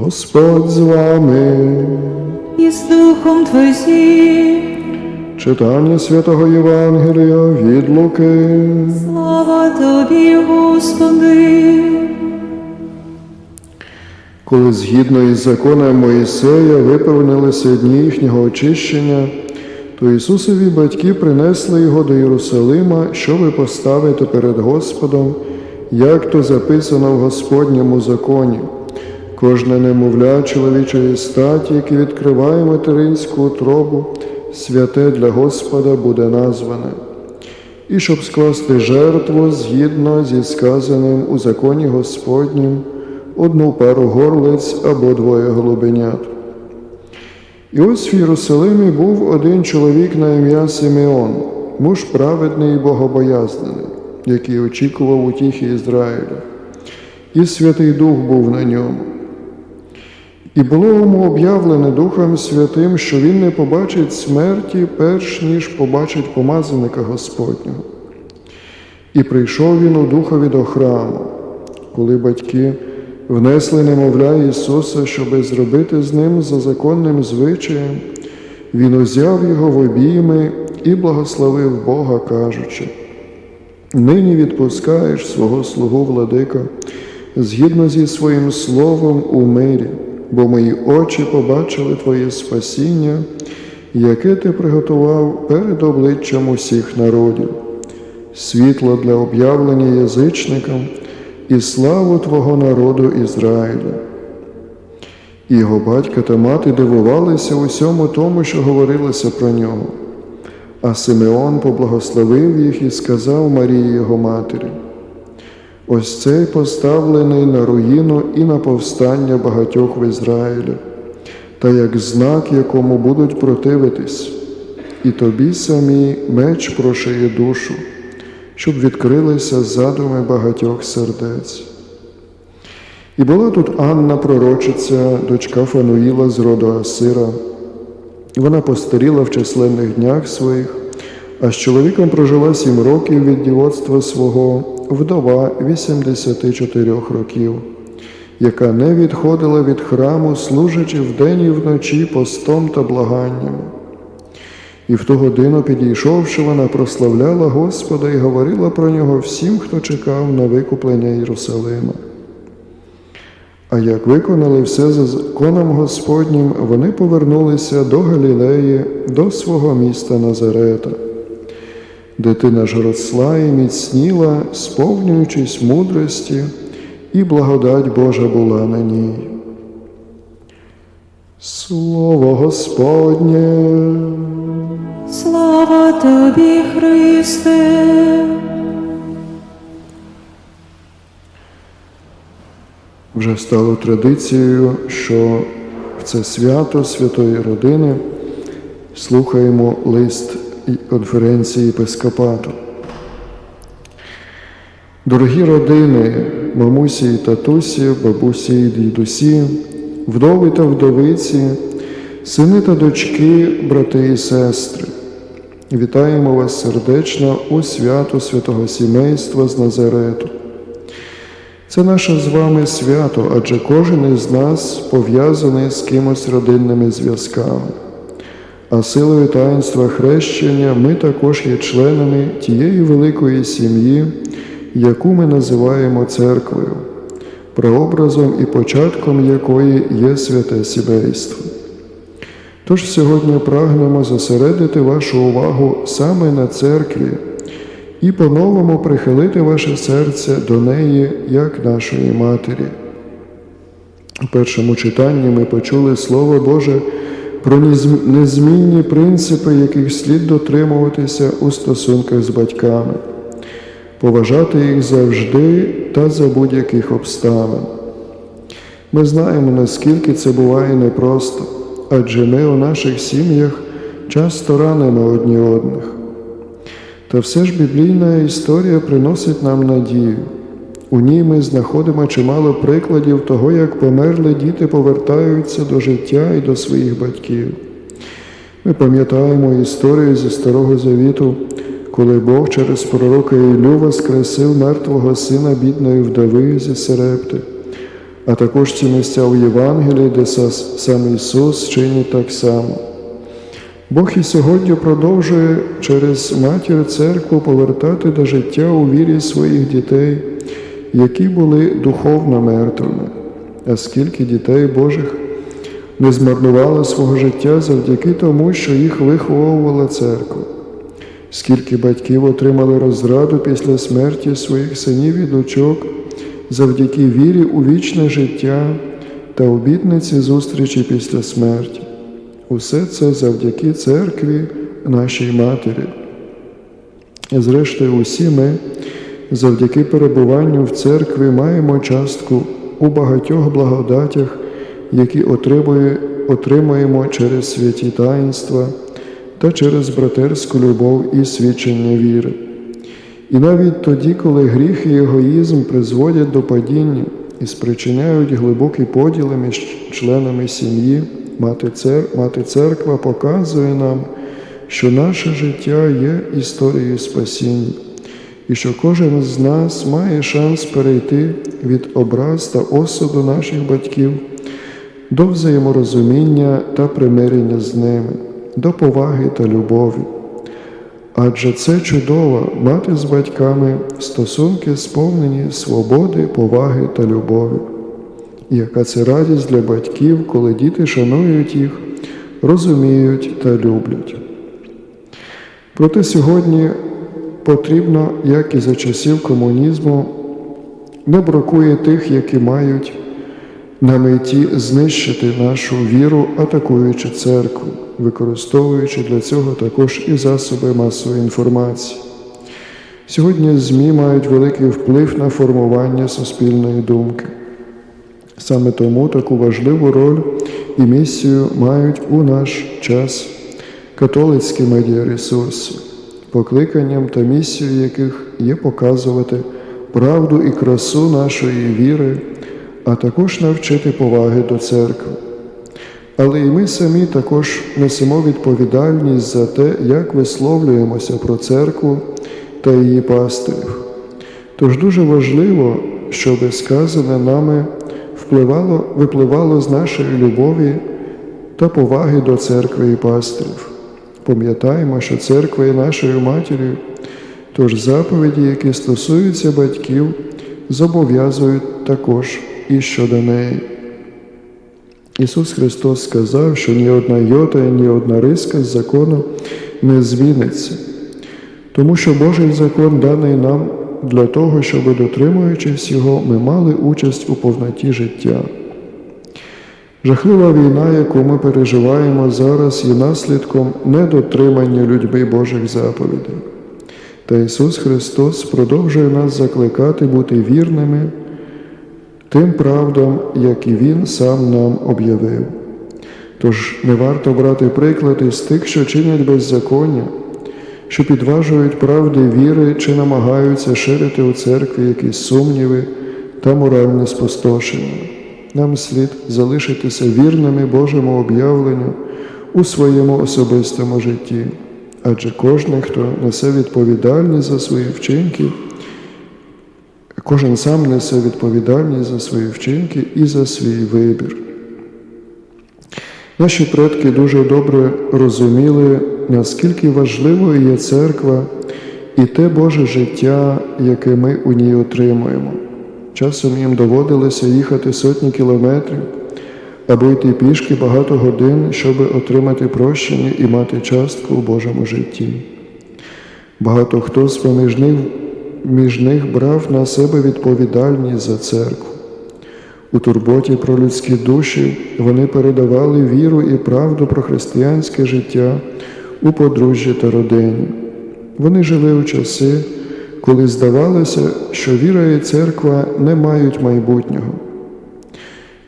Господь з вами. і з Духом Твоїм. Читання святого Євангелія від Луки. Слава Тобі, Господи. Коли згідно із законом Моїсея виповнилися дні їхнього очищення, то Ісусові батьки принесли його до Єрусалима, щоби поставити перед Господом, як то записано в Господньому законі. Кожне немовля чоловічої статі, яке відкриває материнську утробу, святе для Господа буде назване. І щоб скласти жертву згідно зі сказаним у законі Господнім, одну пару горлиць або двоє голубенят. І ось в Єрусалимі був один чоловік на ім'я Симеон, муж праведний і богобоязнений, який очікував утіхи Ізраїля. І Святий Дух був на ньому. І було йому об'явлене Духом Святим, що він не побачить смерті, перш ніж побачить помазаника Господнього. І прийшов він у духові до храму, коли батьки внесли немовля Ісуса, щоби зробити з ним за законним звичаєм, Він узяв його в обійми і благословив Бога, кажучи, нині відпускаєш свого слугу владика згідно зі своїм словом у мирі, бо мої очі побачили Твоє спасіння, яке ти приготував перед обличчям усіх народів, світло для об'явлення язичникам і славу Твого народу Ізраїля. Його батько та мати дивувалися усьому тому, що говорилося про нього. А Симеон поблагословив їх і сказав Марії його матері. Ось цей поставлений на руїну і на повстання багатьох в Ізраїлі, та як знак, якому будуть противитись, і тобі самі меч прошиє душу, щоб відкрилися задуми багатьох сердець. І була тут Анна, пророчиця, дочка Фануїла з роду Асира. Вона постаріла в численних днях своїх, а з чоловіком прожила сім років від дівоцтва свого, вдова 84 років, яка не відходила від храму, служачи вдень і вночі постом та благанням. І в ту годину, підійшовши, вона прославляла Господа і говорила про нього всім, хто чекав на викуплення Єрусалима. А як виконали все за законом Господнім, вони повернулися до Галілеї, до свого міста Назарета. Дитина ж росла і міцніла, сповнюючись мудрості, і благодать Божа була на ній. Слово Господнє. Слава Тобі, Христе. Вже стало традицією, що в це свято святої родини слухаємо лист і конференції епископату. Дорогі родини, мамусі і татусі, бабусі і дідусі, вдови та вдовиці, сини та дочки, брати і сестри, вітаємо вас сердечно у свято святого сімейства з Назарету. Це наше з вами свято, адже кожен із нас пов'язаний з кимось родинними зв'язками. А силою таїнства хрещення ми також є членами тієї великої сім'ї, яку ми називаємо церквою, прообразом і початком якої є святе сімейство. Тож сьогодні прагнемо зосередити вашу увагу саме на церкві і по-новому прихилити ваше серце до неї, як нашої Матері. У першому читанні ми почули Слово Боже про незмінні принципи, яких слід дотримуватися у стосунках з батьками, поважати їх завжди та за будь-яких обставин. Ми знаємо, наскільки це буває непросто, адже ми у наших сім'ях часто ранимо одні одних. Та все ж біблійна історія приносить нам надію. У ній ми знаходимо чимало прикладів того, як померли діти повертаються до життя і до своїх батьків. Ми пам'ятаємо історію зі Старого Завіту, коли Бог через пророка Ілю воскресив мертвого сина бідної вдови зі Серепти, а також ці місця у Євангелії, де сам Ісус чинить так само. Бог і сьогодні продовжує через матір церкву повертати до життя у вірі своїх дітей, які були духовно мертвими. А скільки дітей Божих не змарнувало свого життя завдяки тому, що їх виховувала церква. Скільки батьків отримали розраду після смерті своїх синів і дочок завдяки вірі у вічне життя та обітниці зустрічі після смерті. Усе це завдяки церкві нашій матері. І зрештою, усі ми завдяки перебуванню в церкві маємо частку у багатьох благодатях, які отримує- отримуємо через святі таїнства та через братерську любов і свідчення віри. І навіть тоді, коли гріх і егоїзм призводять до падіння і спричиняють глибокі поділи між членами сім'ї, мати, цер... мати церква показує нам, що наше життя є історією спасіння, і що кожен з нас має шанс перейти від образ та осуду наших батьків до взаєморозуміння та примирення з ними, до поваги та любові. Адже це чудово мати з батьками стосунки, сповнені свободи, поваги та любові. Яка це радість для батьків, коли діти шанують їх, розуміють та люблять. Проте сьогодні потрібно, як і за часів комунізму, не бракує тих, які мають на меті знищити нашу віру, атакуючи церкву, використовуючи для цього також і засоби масової інформації. Сьогодні ЗМІ мають великий вплив на формування суспільної думки. Саме тому таку важливу роль і місію мають у наш час католицькі медіаресурси, покликанням та місією яких є показувати правду і красу нашої віри, а також навчити поваги до церкви. Але і ми самі також несемо відповідальність за те, як висловлюємося про церкву та її пастирів. Тож дуже важливо, щоб сказане нами впливало, випливало з нашої любові та поваги до церкви і пастирів. Пам'ятаємо, що церква є нашою матір'ю, тож заповіді, які стосуються батьків, зобов'язують також і щодо неї. Ісус Христос сказав, що ні одна йота, ні одна риска з закону не зміниться, тому що Божий закон даний нам для того, щоб, дотримуючись його, ми мали участь у повноті життя. Жахлива війна, яку ми переживаємо зараз, є наслідком недотримання людьми Божих заповідей. Та Ісус Христос продовжує нас закликати бути вірними тим правдам, які Він сам нам об'явив. Тож не варто брати приклад із тих, що чинять беззаконня, що підважують правди віри чи намагаються ширити у церкві якісь сумніви та моральне спустошення. Нам слід залишитися вірними Божому об'явленню у своєму особистому житті, адже кожен, хто несе відповідальність за свої вчинки, кожен сам несе відповідальність за свої вчинки і за свій вибір. Наші предки дуже добре розуміли, наскільки важливою є церква і те Боже життя, яке ми у ній отримуємо. Часом їм доводилося їхати сотні кілометрів або йти пішки багато годин, щоб отримати прощення і мати частку у Божому житті. Багато хто з поміж них, між них брав на себе відповідальність за церкву. У турботі про людські душі вони передавали віру і правду про християнське життя у подружжі та родині. Вони жили у часи, коли здавалося, що віра і церква не мають майбутнього.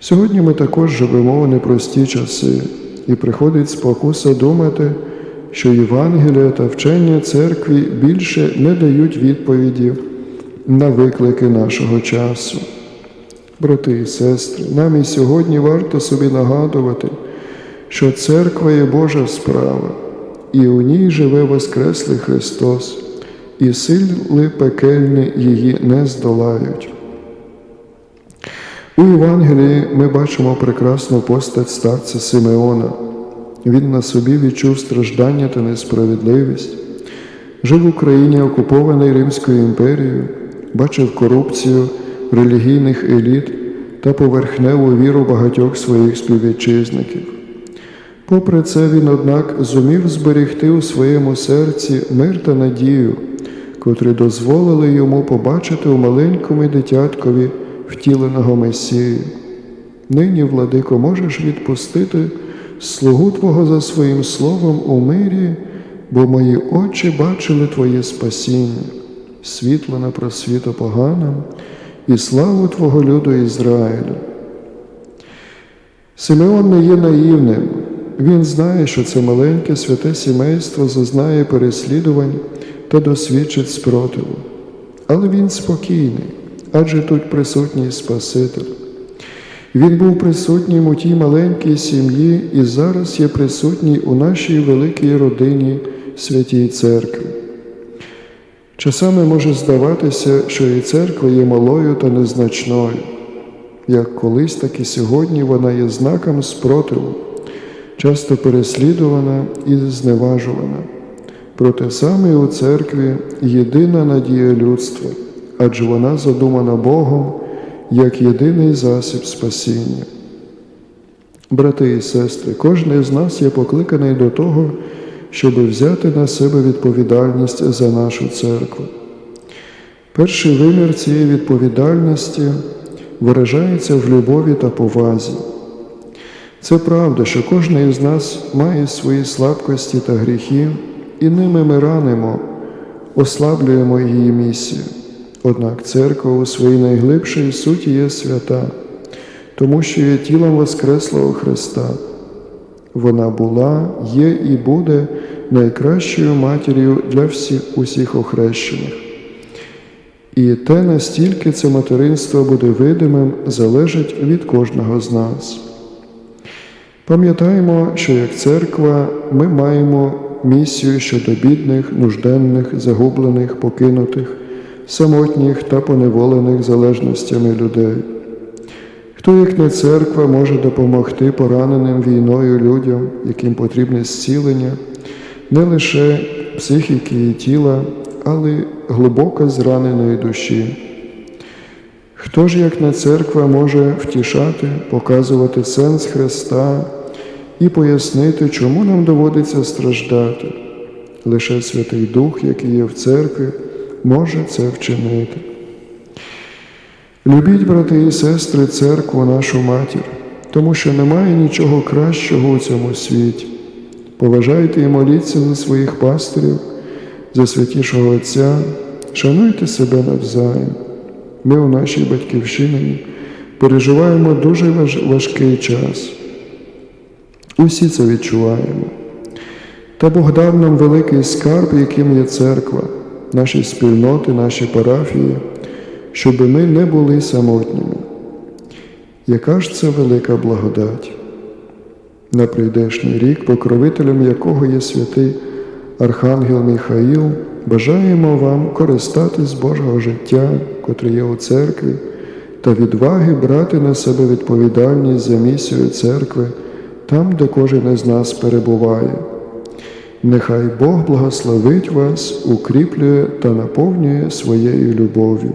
Сьогодні ми також живемо в непрості часи, і приходить спокуса думати, що Євангелія та вчення церкві більше не дають відповіді на виклики нашого часу. Брати і сестри, нам і сьогодні варто собі нагадувати, що церква є Божа справа, і у ній живе Воскреслий Христос, і сили пекельні її не здолають. У Євангелії ми бачимо прекрасну постать старця Симеона. Він на собі відчув страждання та несправедливість, жив в Україні, окупований Римською імперією, бачив корупцію релігійних еліт та поверхневу віру багатьох своїх співвітчизників. Попри це, він, однак, зумів зберегти у своєму серці мир та надію, котрі дозволили йому побачити у маленькому дитяткові втіленого Месію. Нині, владико, можеш відпустити слугу Твого за своїм словом у мирі, бо мої очі бачили Твоє спасіння, світло на просвіту поганам і славу Твого люду Ізраїлю. Симеон не є наївним. Він знає, що це маленьке святе сімейство зазнає переслідувань та досвідчить спротиву. Але він спокійний, адже тут присутній Спаситель. Він був присутнім у тій маленькій сім'ї і зараз є присутній у нашій великій родині святій церкві. Часами може здаватися, що і церква є малою та незначною. Як колись, так і сьогодні вона є знаком спротиву, часто переслідувана і зневажувана. Проте саме у церкві єдина надія людства, адже вона задумана Богом як єдиний засіб спасіння. Брати і сестри, кожен з нас є покликаний до того, щоб взяти на себе відповідальність за нашу церкву. Перший вимір цієї відповідальності виражається в любові та повазі. Це правда, що кожен із нас має свої слабкості та гріхи, і ними ми ранимо, ослаблюємо її місію. Однак церква у своїй найглибшій суті є свята, тому що є тілом Воскреслого Христа. Вона була, є і буде найкращою матір'ю для всіх усіх охрещених. І те, настільки це материнство буде видимим, залежить від кожного з нас. Пам'ятаємо, що як церква ми маємо місію щодо бідних, нужденних, загублених, покинутих, самотніх та поневолених залежностями людей. Хто, як не церква, може допомогти пораненим війною людям, яким потрібне зцілення, не лише психіки і тіла, але й глибоко зраненої душі. Хто ж, як не церква, може втішати, показувати сенс Христа і пояснити, чому нам доводиться страждати? Лише Святий Дух, який є в церкві, може це вчинити. Любіть, брати і сестри, церкву нашу матір, тому що немає нічого кращого у цьому світі. Поважайте і моліться за своїх пастирів, за святішого Отця, шануйте себе навзаєм. Ми у нашій батьківщині переживаємо дуже важ... важкий час. Усі це відчуваємо. Та Бог дав нам великий скарб, яким є церква, наші спільноти, наші парафії, щоб ми не були самотніми. Яка ж це велика благодать? На прийдешній рік, покровителем якого є святий Архангел Михаїл, бажаємо вам користатись Божого життя, котре є у церкві, та відваги брати на себе відповідальність за місію церкви там, де кожен із нас перебуває. Нехай Бог благословить вас, укріплює та наповнює своєю любов'ю.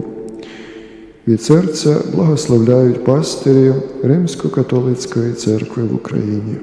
Від серця благословляють пастирі Римсько-католицької церкви в Україні.